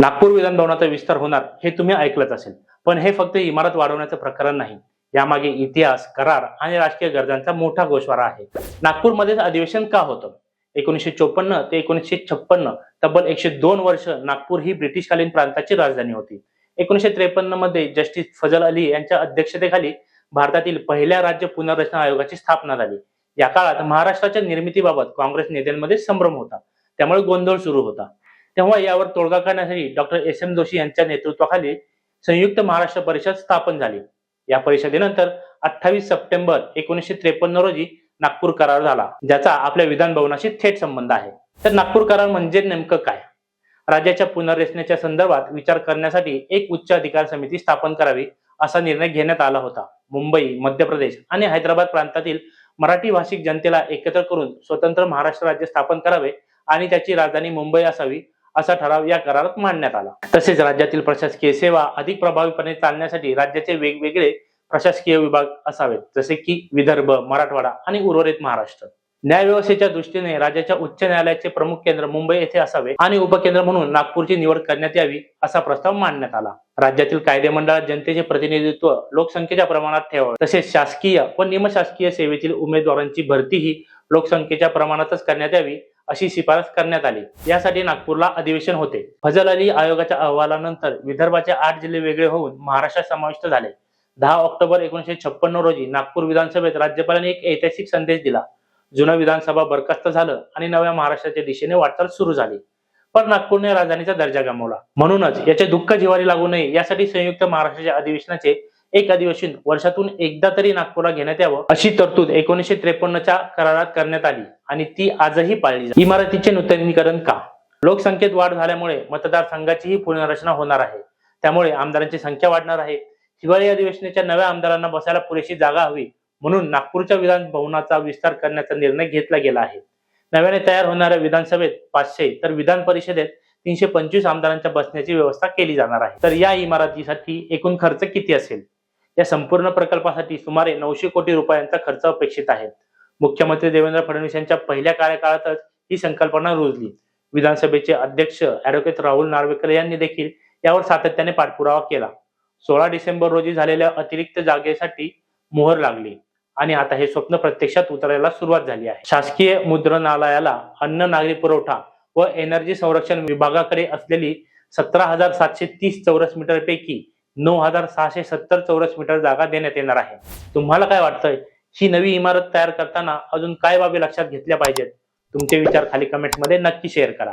नागपूर विधान भवनाचा विस्तार होणार हे तुम्ही ऐकलंच असेल. पण हे फक्त इमारत वाढवण्याचं प्रकरण नाही. यामागे इतिहास करार आणि राजकीय गरजांचा मोठा गोषवारा आहे. नागपूरमध्येच अधिवेशन का होतं? एकोणीसशे चोपन्न ते एकोणीसशे छप्पन्न तब्बल एकशे दोन वर्ष नागपूर ही ब्रिटिशकालीन प्रांताची राजधानी होती. एकोणीसशे त्रेपन्नमध्ये जस्टिस फजल अली यांच्या अध्यक्षतेखाली भारतातील पहिल्या राज्य पुनर्रचना आयोगाची स्थापना झाली. या काळात महाराष्ट्राच्या निर्मितीबाबत काँग्रेस नेत्यांमध्ये संभ्रम होता. त्यामुळे गोंधळ सुरू होता. तेव्हा यावर तोडगा काढण्यासाठी डॉक्टर एस एम जोशी यांच्या नेतृत्वाखाली संयुक्त महाराष्ट्र परिषद स्थापन झाली. या परिषदेनंतर अठ्ठावीस सप्टेंबर एकोणीसशे त्रेपन्न रोजी नागपूर करार झाला ज्याचा आपल्या विधान भवनाशी थेट संबंध आहे. तर नागपूर करार म्हणजे नेमकं काय? राज्याच्या पुनर्रचनेच्या संदर्भात विचार करण्यासाठी एक उच्च अधिकार समिती स्थापन करावी असा निर्णय घेण्यात आला होता. मुंबई मध्य प्रदेश आणि हैदराबाद प्रांतातील मराठी भाषिक जनतेला एकत्र करून स्वतंत्र महाराष्ट्र राज्य स्थापन करावे आणि त्याची राजधानी मुंबई असावी असा ठराव या करारात मांडण्यात आला. तसेच राज्यातील प्रशासकीय सेवा अधिक प्रभावीपणे चालण्यासाठी राज्याचे वेगवेगळे प्रशासकीय विभाग असावेत जसे की विदर्भ मराठवाडा आणि उर्वरित महाराष्ट्र. न्यायव्यवस्थेच्या दृष्टीने राज्याच्या उच्च न्यायालयाचे प्रमुख केंद्र मुंबई येथे असावे आणि उपकेंद्र म्हणून नागपूरची निवड करण्यात यावी असा प्रस्ताव मांडण्यात आला. राज्यातील कायदे मंडळात जनतेचे प्रतिनिधित्व लोकसंख्येच्या प्रमाणात ठेवावे तसेच शासकीय व निमशासकीय सेवेतील उमेदवारांची भरतीही लोकसंख्येच्या प्रमाणातच करण्यात यावी अशी शिफारस करण्यात आली. यासाठी नागपूरला अधिवेशन होते. फजल अली आयोगाच्या अहवालानंतर विदर्भाचे आठ जिल्हे वेगळे होऊन महाराष्ट्रात समाविष्ट झाले. दहा ऑक्टोबर एकोणीशे छप्पन्न रोजी नागपूर विधानसभेत राज्यपालांनी एक ऐतिहासिक संदेश दिला. जुनं विधानसभा बरखास्त झालं आणि नव्या महाराष्ट्राच्या दिशेने वाटचाल सुरू झाली. पण नागपूरने राजधानीचा दर्जा गमावला. म्हणूनच याचे दुःख जिवारी लागू नये यासाठी संयुक्त महाराष्ट्राच्या अधिवेशनाचे एक अधिवेशन वर्षातून एकदा तरी नागपूरला घेण्यात यावं अशी तरतूद एकोणीसशे त्रेपन्नच्या करारात करण्यात आली आणि ती आजही पाळली जाते. इमारतीचे नूतनीकरण का? लोकसंख्येत वाढ झाल्यामुळे मतदारसंघाचीही पुनर्रचना होणार आहे. त्यामुळे आमदारांची संख्या वाढणार आहे. हिवाळी अधिवेशनाच्या नव्या आमदारांना बसायला पुरेशी जागा हवी म्हणून नागपूरच्या विधान भवनाचा विस्तार करण्याचा निर्णय घेतला गेला आहे. नव्याने तयार होणाऱ्या विधानसभेत पाचशे तर विधान परिषदेत तीनशे पंचवीस आमदारांच्या बसण्याची व्यवस्था केली जाणार आहे. तर या इमारतीसाठी एकूण खर्च किती असेल? या संपूर्ण प्रकल्पासाठी सुमारे नऊशे कोटी रुपयांचा खर्च अपेक्षित आहे. मुख्यमंत्री देवेंद्र फडणवीस यांच्या पहिल्या कार्यकाळातच ही संकल्पना रुजली. विधानसभेचे अध्यक्ष अॅडव्होकेट राहुल नार्वेकर यांनी देखील यावर सातत्याने पाठपुरावा केला. सोळा डिसेंबर रोजी झालेल्या अतिरिक्त जागेसाठी मोहर लागली आणि आता हे स्वप्न प्रत्यक्षात उतरायला सुरुवात झाली आहे. शासकीय मुद्रणालयाला अन्न नागरी पुरवठा व एनर्जी संरक्षण विभागाकडे असलेली सतरा हजार सातशे तीस चौरस मीटर पैकी नऊ हजार सहाशे सत्तर चौरस मीटर जागा देण्यात येणार आहे. तुम्हाला काय वाटतंय? ही नवी इमारत तयार करताना अजून काय बाबी लक्षात घेतल्या पाहिजेत? तुमचे विचार खाली कमेंट्समध्ये नक्की शेअर करा.